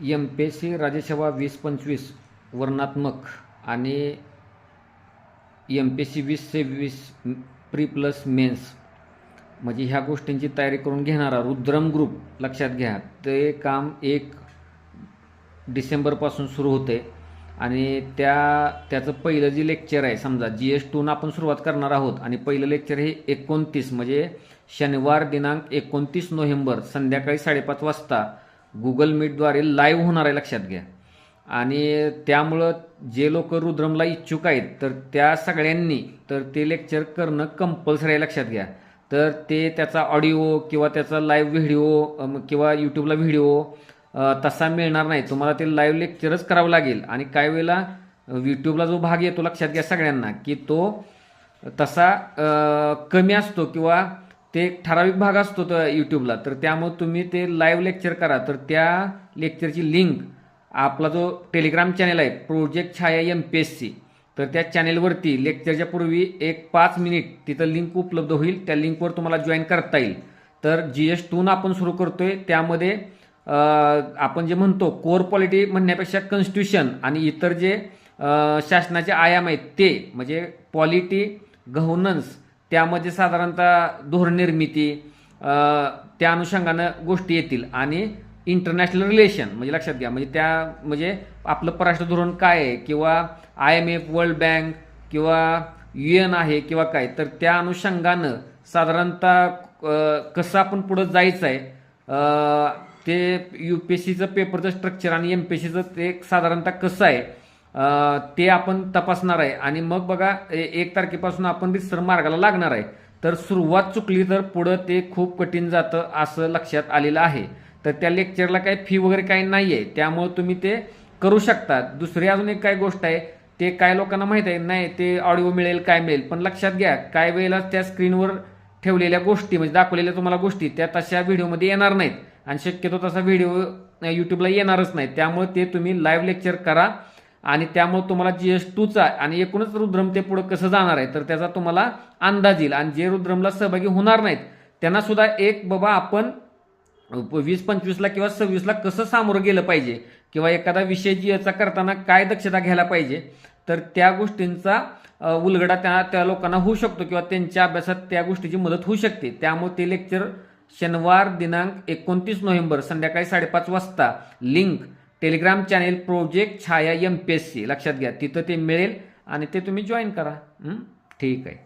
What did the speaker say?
M P S C राज्यसेवा वीस पंचवीस वर्णात्मक आणि एम पी एस सी वीस से वीस प्री प्लस मेन्स. म्हणजे ह्या गोष्टींची तयारी करून घेणारा रुद्रम ग्रुप लक्षात घ्या. ते काम एक डिसेंबरपासून सुरू होते. आणि त्या त्याचं पहिलं जे लेक्चर आहे समजा जी एस टून आपण सुरुवात करणार आहोत आणि पहिलं लेक्चर हे एकोणतीस म्हणजे शनिवार दिनांक एकोणतीस नोव्हेंबर संध्याकाळी साडेपाच वाजता गुगल मीटद्वारे लाईव्ह होणार आहे लक्षात घ्या. आणि त्यामुळं जे लोक रुद्रमला इच्छुक आहेत तर त्या सगळ्यांनी तर ते लेक्चर करणं कंपल्सरी आहे लक्षात घ्या. तर ते त्याचा ऑडिओ किंवा त्याचा लाईव्ह व्हिडिओ किंवा यूट्यूबला व्हिडिओ तसा मिळणार नाही. तुम्हाला ते लाईव्ह लेक्चरच करावं लागेल. आणि काही वेळेला यूट्यूबला जो भाग येतो लक्षात घ्या सगळ्यांना की तो तसा कमी असतो किंवा ते एक ठराविक भाग असतो तो यूट्यूबला तर त्यामुळे तुम्ही ते लाईव्ह लेक्चर करा. तर त्या लेक्चरची लिंक आपला जो टेलिग्राम चॅनल आहे project Chhaya M P S C तर त्या चॅनेलवरती लेक्चरच्या पूर्वी एक पाच मिनिट तिथं लिंक उपलब्ध होईल. त्या लिंकवर तुम्हाला जॉईन करता येईल. तर जी एस टून आपण सुरू करतोय. त्यामध्ये आपण जे म्हणतो कोर पॉलिटी म्हणण्यापेक्षा कॉन्स्टिट्यूशन आणि इतर जे शासनाचे आयाम आहेत ते म्हणजे पॉलिटी गव्हर्नन्स त्यामध्ये साधारणतः धोरण निर्मिती त्या अनुषंगानं गोष्टी येतील. आणि इंटरनॅशनल रिलेशन म्हणजे लक्षात घ्या म्हणजे त्या म्हणजे आपलं परराष्ट्र धोरण काय आहे? किंवा I M F world bank किंवा यू एन आहे किंवा काय? तर त्या अनुषंगानं साधारणतः कसं आपण पुढं जायचं आहे ते यू पी एस सीचं पेपरचं स्ट्रक्चर आणि एम पी एस सीचं ते साधारणतः कसं आहे? ते आपण तपासणार आहे. आणि मग बघा एक तारखेपासून आपण रिसर मार्गाला लागणार आहे. तर सुरुवात चुकली तर पुढं ते खूप कठीण जातं असं लक्षात आलेलं आहे. तर त्या लेक्चरला काही फी वगैरे काही नाही आहे त्यामुळे तुम्ही ते करू शकता. दुसरी अजून एक काय गोष्ट आहे ते काय लोकांना माहीत आहे? नाही ते ऑडिओ मिळेल काय मिळेल? पण लक्षात घ्या काय वेळेला त्या स्क्रीनवर ठेवलेल्या गोष्टी म्हणजे दाखवलेल्या तुम्हाला गोष्टी त्या तशा व्हिडिओमध्ये येणार नाहीत. आणि शक्यतो तसा व्हिडिओ यूट्यूबला येणारच नाही त्यामुळे ते तुम्ही लाईव्ह लेक्चर करा. आणि त्यामुळे तुम्हाला जी एस टूचा आणि एकूणच रुद्रम ते पुढं कसं जाणार आहे तर त्याचा तुम्हाला अंदाज येईल. आणि जे रुद्रमला सहभागी होणार नाहीत त्यांना सुद्धा एक बाबा आपण वीस पंचवीसला किंवा सव्वीसला कसं सामोरं गेलं पाहिजे किंवा एखादा विषय जी याचा करताना काय दक्षता घ्यायला पाहिजे तर त्या गोष्टींचा उलगडा त्या त्या लोकांना होऊ शकतो किंवा त्यांच्या अभ्यासात त्या गोष्टीची मदत होऊ शकते. त्यामुळे ते लेक्चर शनिवार दिनांक एकोणतीस नोव्हेंबर संध्याकाळी साडेपाच वाजता. Link telegram channel project Chhaya M P S C लक्षात घ्या तिथं ते मिळेल आणि ते तुम्ही जॉईन करा. ठीक आहे.